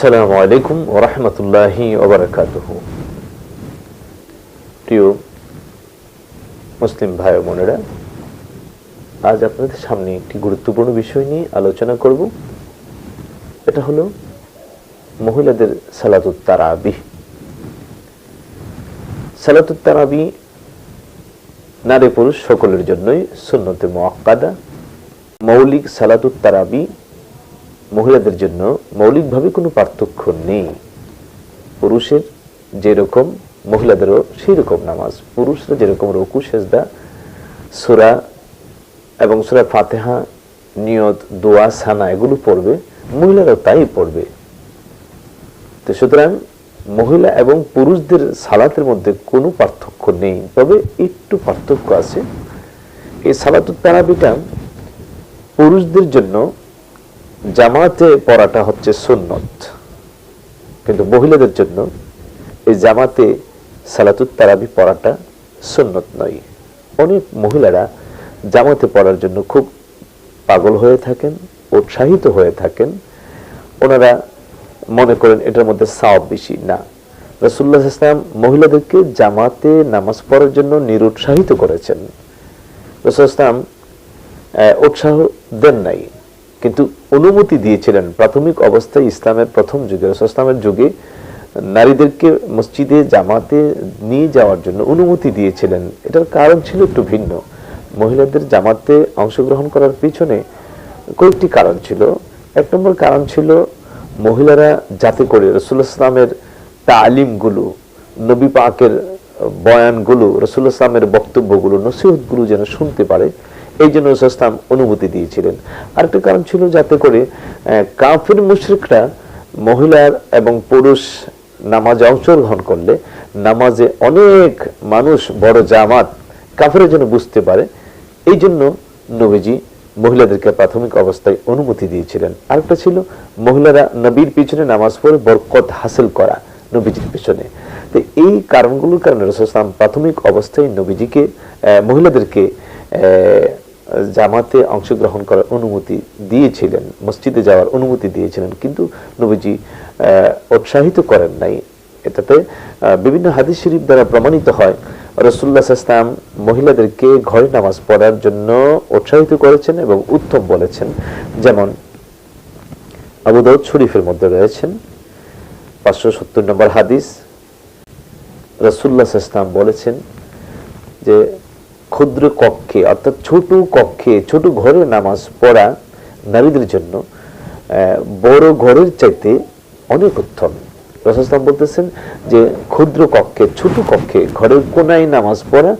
আসসালামু আলাইকুম ওরহমতুল্লাহি ওবরাকাতুহ প্রিয় মুসলিম ভাই বোনেরা, আজ আপনাদের সামনে একটি গুরুত্বপূর্ণ বিষয় নিয়ে আলোচনা করব। এটা হলো মহিলাদের সালাতুত তারাবি সালাতুত তারাবি নারী পুরুষ সকলের জন্যই সুন্নতে মোয়াক্কাদা মৌলিক সালাতুত তারাবি মহিলাদের জন্য মৌলিকভাবে কোনো পার্থক্য নেই। পুরুষের যেরকম, মহিলাদেরও সেই রকম নামাজ। পুরুষরা যেরকম রকু, সেজদা, সুরা এবং সুরা ফাতেহা, নিয়ত, দোয়া, সানা এগুলো পড়বে, মহিলারাও তাই পড়বে। তো সুতরাং মহিলা এবং পুরুষদের সালাতের মধ্যে কোনো পার্থক্য নেই, তবে একটু পার্থক্য আছে। এই সালাতুত তারাবিটা পুরুষদের জন্য জামাতে পড়াটা হচ্ছে সুন্নত। কিন্তু মহিলাদের জন্য এই জামাতে সালাতুত তারাবি পড়াটা সুন্নত নয়। অনেক মহিলারা জামাতে পড়ার জন্য খুব পাগল হয়ে থাকেন, উৎসাহিত হয়ে থাকেন। ওনারা মনে করেন এটার মধ্যে সাওয়াব বেশি। না রসুল্লাহ ইসলাম মহিলাদেরকে জামাতে নামাজ পড়ার জন্য নিরুৎসাহিত করেছেন। রসুল ইসলাম উৎসাহ দেন নাই। কিন্তু অনুমতি দিয়েছিলেন। প্রাথমিক অবস্থায় ইসলামের প্রথম যুগে ইসলামের যুগে নারীদেরকে মসজিদে, জামাতে নিয়ে যাওয়ার জন্য অনুমতি দিয়েছিলেন। এটার কারণ ছিল একটু ভিন্ন। মহিলাদের জামাতে অংশগ্রহণ করার পিছনে কয়েকটি কারণ ছিল। এক নম্বর কারণ ছিল মহিলারা যাতে করে রসুল ইসলামের তালিমগুলো, নবী পাকের বয়ানগুলো, রসুল ইসলামের বক্তব্যগুলো, নসিহতগুলো যেন শুনতে পারে। এই জন্য ইসলাম অনুমতি দিয়েছিলেন। আরেকটা কারণ ছিল যাতে করে কাফির মুশরিকরা মহিলার এবং পুরুষ নামাজে অংশগ্রহণ করলে নামাজে অনেক মানুষ বড় জামাত কাফের জন্য বুঝতে পারে। এই জন্য নবীজি মহিলাদেরকে প্রাথমিক অবস্থায় অনুমতি দিয়েছিলেন। আরেকটা ছিল মহিলারা নবীর পিছনে নামাজ পড়ে বরকত হাসিল করা নবীজির পিছনে। তো এই কারণগুলোর কারণে রসুলাম প্রাথমিক অবস্থায় নবীজিকে মহিলাদেরকে জামাতে অংশগ্রহণ করার অনুমতি দিয়েছিলেন, মসজিদে যাওয়ার অনুমতি দিয়েছিলেন, কিন্তু নবীজি উৎসাহিত করেন নাই। এটাতে বিভিন্ন হাদিস শরীফ দ্বারা প্রমাণিত হয় রসুল্লাহ ইসলাম মহিলাদেরকে ঘরে নামাজ পড়ার জন্য উৎসাহিত করেছেন এবং উত্তম বলেছেন। যেমন, আবু দাউদ শরীফের মধ্যে রয়েছেন পাঁচশো সত্তর নম্বর হাদিস। রসুল্লাহ ইসলাম বলেছেন যে ক্ষুদ্র কক্ষে, অর্থাৎ ছোট কক্ষে, ছোট ঘরে নামাজ পড়া নারীদের জন্য বড় ঘরের চাইতে অনেক উত্তম। রসুলাম বলতেছেন যে, ক্ষুদ্র কক্ষে, ছোট কক্ষে, ঘরের কোনায় নামাজ পড়া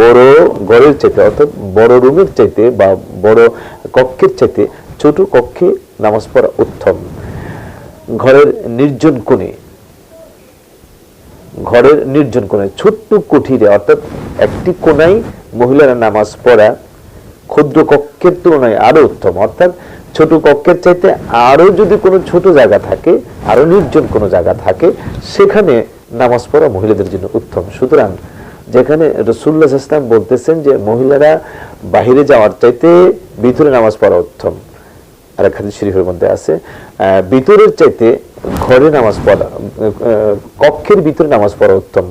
বড় ঘরের চাইতে, অর্থাৎ বড় রুমের চাইতে বা বড় কক্ষের চাইতে ছোট কক্ষে নামাজ পড়া উত্তম। ঘরের নির্জন কোণে, ঘরের নির্জন কোণে ছোট্ট কুঠিরে, অর্থাৎ একটি কোনায় মহিলারা নামাজ পড়া ক্ষুদ্র কক্ষের তুলনায় আরও উত্তম। অর্থাৎ ছোট কক্ষের চাইতে আরও যদি কোনো ছোট জায়গা থাকে, আরও নির্জন কোনো জায়গা থাকে, সেখানে নামাজ পড়া মহিলাদের জন্য উত্তম। সুতরাং যেখানে রসুল্লাহ ইসলাম বলতেছেন যে মহিলারা বাহিরে যাওয়ার চাইতে ভিতরে নামাজ পড়া উত্তম। আর শরীফের মধ্যে আছে ভিতরের চাইতে ঘরে নামাজ পড়া কক্ষের ভিতরে নামাজ পড়া উত্তম।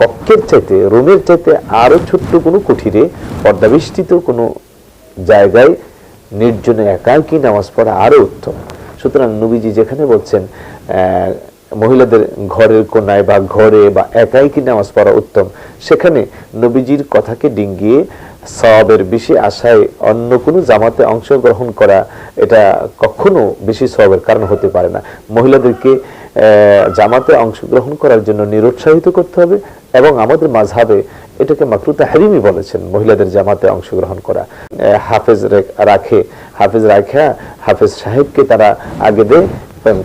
কক্ষের চাইতে, রুমের চাইতে আরও ছোট্ট কোনো কুঠিরে পর্দাবিষ্ঠিত কোনো জায়গায় নির্জনে একাই কি নামাজ পড়া আরও উত্তম। সুতরাং নবীজি যেখানে বলছেন মহিলাদের ঘরের কোনায় বা ঘরে বা একাই কি নামাজ পড়া উত্তম, সেখানে নবীজির কথাকে ডিঙ্গিয়ে সবের বেশি আশায় অন্য কোনো জামাতে অংশগ্রহণ করা, এটা কখনো বেশি সবের কারণ হতে পারে না। মহিলাদেরকে জামাতে অংশগ্রহণ করার জন্য নিরুৎসাহিত করতে হবে এবং আমাদের মাঝহাবে এটাকে মাকরুতা হারিমি বলেছেন মহিলাদের জামাতে অংশগ্রহণ করা। হাফেজ রাখে, হাফেজ রাখা হাফেজ সাহেবকে তারা আগে দেয়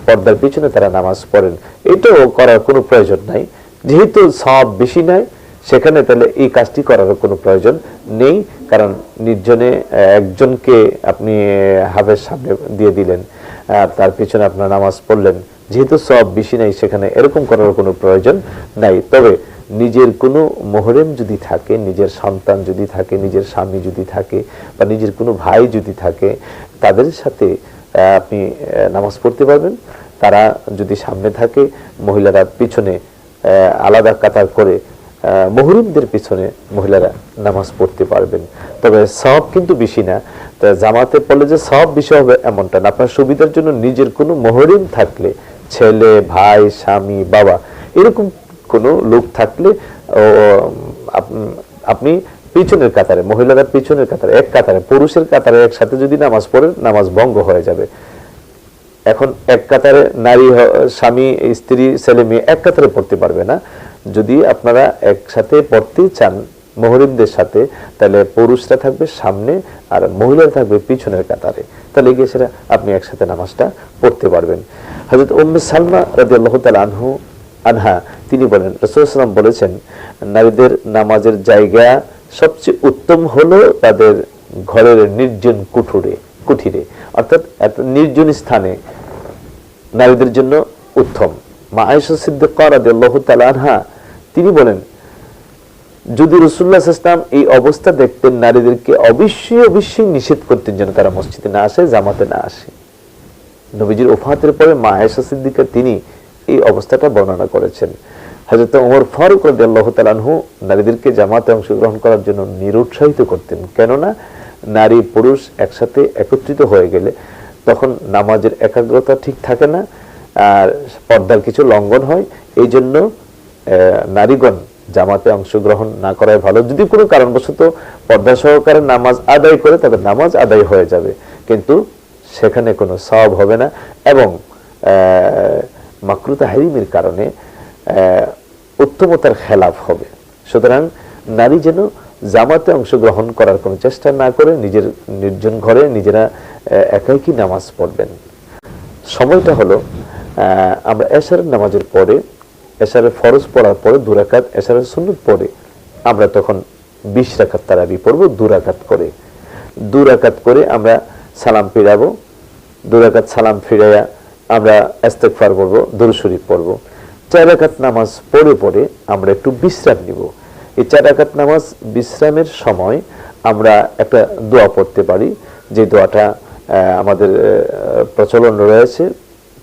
পর্দার পিছনে তারা নামাজ পড়েন। এটাও করার কোনো প্রয়োজন নাই। যেহেতু সব বেশি নাই, সেখানে তাহলে এই কাজটি করার কোনো প্রয়োজন নেই, কারণ নির্জনে একজনকে আপনি হাফেজ সামনে দিয়ে দিলেন। তার পিছনে আপনার নামাজ পড়লেন। যেহেতু সব বেশি নাই, সেখানে এরকম করার কোনো প্রয়োজন নাই। তবে নিজের কোনো মোহরেম যদি থাকে, নিজের সন্তান যদি থাকে, নিজের স্বামী যদি থাকে, বা নিজের কোনো ভাই যদি থাকে, তাদের সাথে আপনি নামাজ পড়তে পারবেন। তারা যদি সামনে থাকে, মহিলারা পিছনে আলাদা কাতার করে মহরিমদের পিছনে মহিলারা নামাজ পড়তে পারবেন। তবে সব কিন্তু বেশি না। জামাতে পড়লে যে সব বিষয় হবে এমনটা না। আপনার সুবিধার জন্য নিজের কোনো মহরিম থাকলে ছেলে, ভাই, স্বামী, বাবা, এরকম কোনো লোক থাকলে আপনি পিছনের কাতারে মহিলারা পিছনের কাতারে, এক কাতারে, পুরুষের কাতারে একসাথে যদি নামাজ পড়েন, নামাজ ভঙ্গ হয়ে যাবে। এখন এক কাতারে নারী স্বামী, স্ত্রী, ছেলে, মেয়ে এক কাতারে পড়তে পারবে না। যদি আপনারা একসাথে পড়তে চান মহরিমদের সাথে, তাহলে পুরুষরা থাকবে সামনে আর মহিলারা থাকবে পিছনের কাতারে। তাহলে গিয়ে সেটা আপনি একসাথে নামাজটা পড়তে পারবেন। হজরত উম্মে সালমা রাজি আল্লাহ আনহু, আনহা, তিনি বলেন রসুলাম বলেছেন, নারীদের নামাজের জায়গা সবচেয়ে উত্তম হলো তাদের ঘরের নির্জন কুঠুরে, কুঠিরে। অর্থাৎ একটা নির্জন স্থানে নারীদের জন্য উত্তম। মা আয়েশা সিদ্দিকা রাদিয়াল্লাহু তাআলা আনহা, তিনি বলেন যদি রসুল্লাহ ইসলাম এই অবস্থা দেখতেন, নারীদেরকে অবশ্যই অবশ্যই নিষেধ করতেন যেন তারা মসজিদে না আসে, জামাতে না আসে। নবীজির ওফাতের পরে মা আয়েশা সিদ্দিকা তিনি এই অবস্থাটা বর্ণনা করেছেন। হযরত ওমর ফারুক রাদিয়াল্লাহু তাআলা আনহু নারীদেরকে জামাতে অংশগ্রহণ করার জন্য নিরুৎসাহিত করতেন। কেননা, নারী পুরুষ একসাথে একত্রিত হয়ে গেলে তখন নামাজের একাগ্রতা ঠিক থাকে না, আর পর্দার কিছু লঙ্ঘন হয়। এই জন্য নারীগণ জামাতে অংশগ্রহণ না করাই ভালো। যদি কোনো কারণবশত পর্দা সহকারে নামাজ আদায় করে তবে নামাজ আদায় হয়ে যাবে। কিন্তু সেখানে কোনো সব হবে না এবং মাকরুতা হারিমের কারণে উত্তমতার খেলাফ হবে। সুতরাং নারী যেন জামাতে অংশগ্রহণ করার কোনো চেষ্টা না করে, নিজের নির্জন ঘরে নিজেরা একাই কি নামাজ পড়বেন? সময়টা হলো আমরা এশারের নামাজের পরে এশারের ফরজ পড়ার পরে দুরাকাত এশারের সুন্নত পড়ে। আমরা তখন বিশ রাকাত তারাবি পড়ব দুরাকাত করে দুরাকাত করে আমরা সালাম ফিরাবো। দুরাকাত সালাম ফিরাইয়া আমরা ইস্তেগফার পড়ব দরুদ শরীফ পড়ব। চার রাকাত নামাজ পড়ে পড়ে আমরা একটু বিশ্রাম নিব। এই চার রাকাত নামাজ বিশ্রামের সময় আমরা একটা দোয়া পড়তে পারি। যে দোয়াটা আমাদের প্রচলন রয়েছে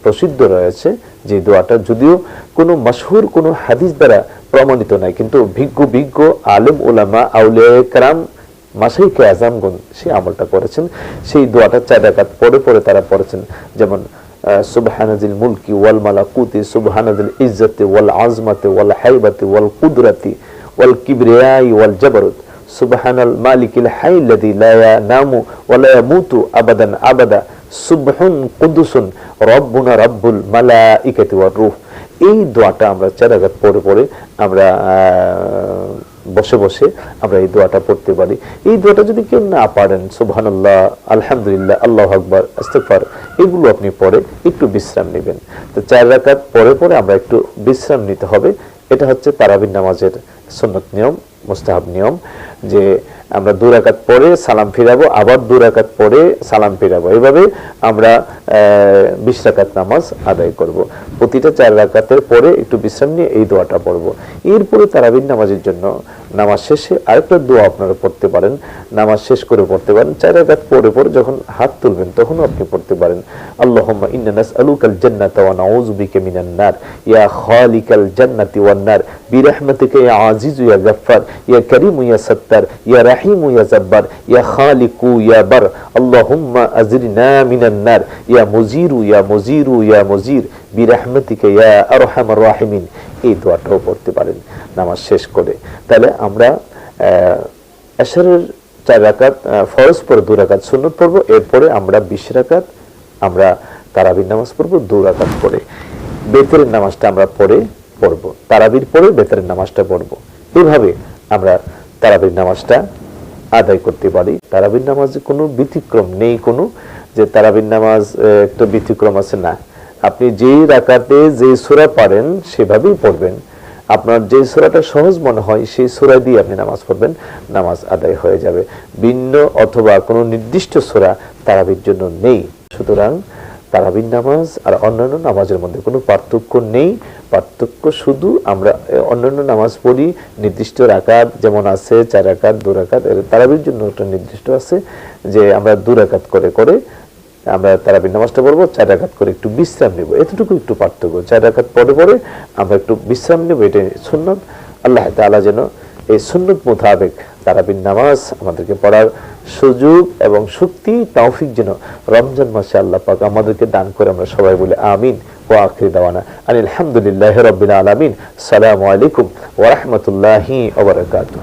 প্রসিদ্ধ রয়েছে যে দোয়াটা যদিও কোনো মশহুর, কোনো হাদিস দ্বারা প্রমাণিত নয়, কিন্তু ভিজ্ঞ, বিজ্ঞ, আলম ওলামা আউলে কারাম মাসাইকে আজামগুন সেই আমলটা করেছেন। সেই দোয়াটা চার একাত পরে পরে তারা পড়েছেন। যেমন সুবহানাজিল মুলকি ওয়াল মালাকুতি সুবহানাজিল ইজ্জতে ওয়াল আজমাতে ওয়াল হাইবাতে ওয়াল কুদরাতি ওয়াল কিবরিয়াই ওয়াল জবরুত। সুবহানাল মালিকিল হাইল্লাযী লা ইয়ানামু ওয়া লা ইয়ামুতু আবাদান আবাদা। সুবহুন কুদ্দুসুন রব্বুনা রব্বুল মালাইকাতি ওয়ার রূহ। এই দোয়াটা আমরা চার রাকাত পড়ে পড়ে আমরা বসে বসে আমরা এই দোয়াটা পড়তে পারি। এই দোয়াটা যদি কেউ না পারেন, সুবহানাল্লাহ, আলহামদুলিল্লাহ, আল্লাহ আকবার ইস্তেগফার এগুলো আপনি পরে একটু বিশ্রাম নেবেন। তো চার রাকাত পরে পরে আমরা একটু বিশ্রাম নিতে হবে। এটা হচ্ছে তারাবিন নামাজের সুন্নত নিয়ম, মুস্তাহাব নিয়ম, যে আমরা দু রাকাত পরে সালাম ফিরাবো, আবার দু রাকাত পরে সালাম ফিরাবো। এইভাবে আমরা বিশ রাকাত নামাজ আদায় করব। প্রতিটা চার রাকাতের পরে একটু বিশ্রাম নিয়ে এই দোয়াটা পড়ব। এরপরে তারাবির নামাজের জন্য নামাজ শেষে আরেকটা দোয়া আপনারা পড়তে পারেন, নামাজ শেষ করে পড়তে পারেন, চার রাকাত পরে পরে যখন হাত তুলবেন তখনও আপনি পড়তে পারেন। আল্লাহুম্মা ইয়া মুজিরু ইয়া মুজিরু ইয়া মুজির এই দোয়াটাও পড়তে পারেন, নামাজ শেষ করে। তাহলে আমরা এশারের চার রাকাত ফরজ পরে দু রাকাত সুন্নত পড়ব, এরপরে আমরা বিশ রাকাত, আমরা তারাবির নামাজ পড়ব, দু রাকাত পরে। বেতরের নামাজটা আমরা পরে পড়ব, তারাবির পরে বেতরের নামাজটা পড়ব। এইভাবে আমরা তারাবির নামাজটা আদায় করতে পারি। তারাবির নামাজে কোনো ব্যতিক্রম নেই কোনো, যে তারাবির নামাজ একটা ব্যতিক্রম আছে, না। আপনি যেই রাকাতে যে সূরা পারেন সেভাবেই পড়বেন। আপনার যে সূরাটা সহজ মনে হয়, সেই সূরা দিয়ে আপনি নামাজ পড়বেন। নামাজ আদায় হয়ে যাবে। ভিন্ন অথবা কোনো নির্দিষ্ট সূরা তারাবির জন্য নেই। সুতরাং তারাবির নামাজ আর অন্যান্য নামাজের মধ্যে কোনো পার্থক্য নেই। পার্থক্য শুধু আমরা অন্যান্য নামাজ পড়ি, নির্দিষ্ট রাকাত যেমন আছে, চার রাকাত, দু রাকাত তারাবির জন্য একটা নির্দিষ্ট আছে যে আমরা দু রাকাত করে করে আমরা তারাবির নামাজটা পড়ব চার রাকাত করে একটু বিশ্রাম নেব। এতটুকু একটু পার্থক্য। চার রাকাত পরে পরে আমরা একটু বিশ্রাম নেব এটা সুন্নত। আল্লাহ তাআলা যেন এই সুন্নত মোতাবেক তারাবির নামাজ আমাদেরকে পড়ার সুযোগ এবং শক্তি, তৌফিক যেন রমজান মাসে আল্লাহ পাক আমাদেরকে দান করে আমরা সবাই বলে আমিন ও আখির দাওয়ানা আলহামদুলিল্লাহ রবিল আলমিন। সালামু আলাইকুম ওরহমতুল্লাহি ওবরাকাতুহ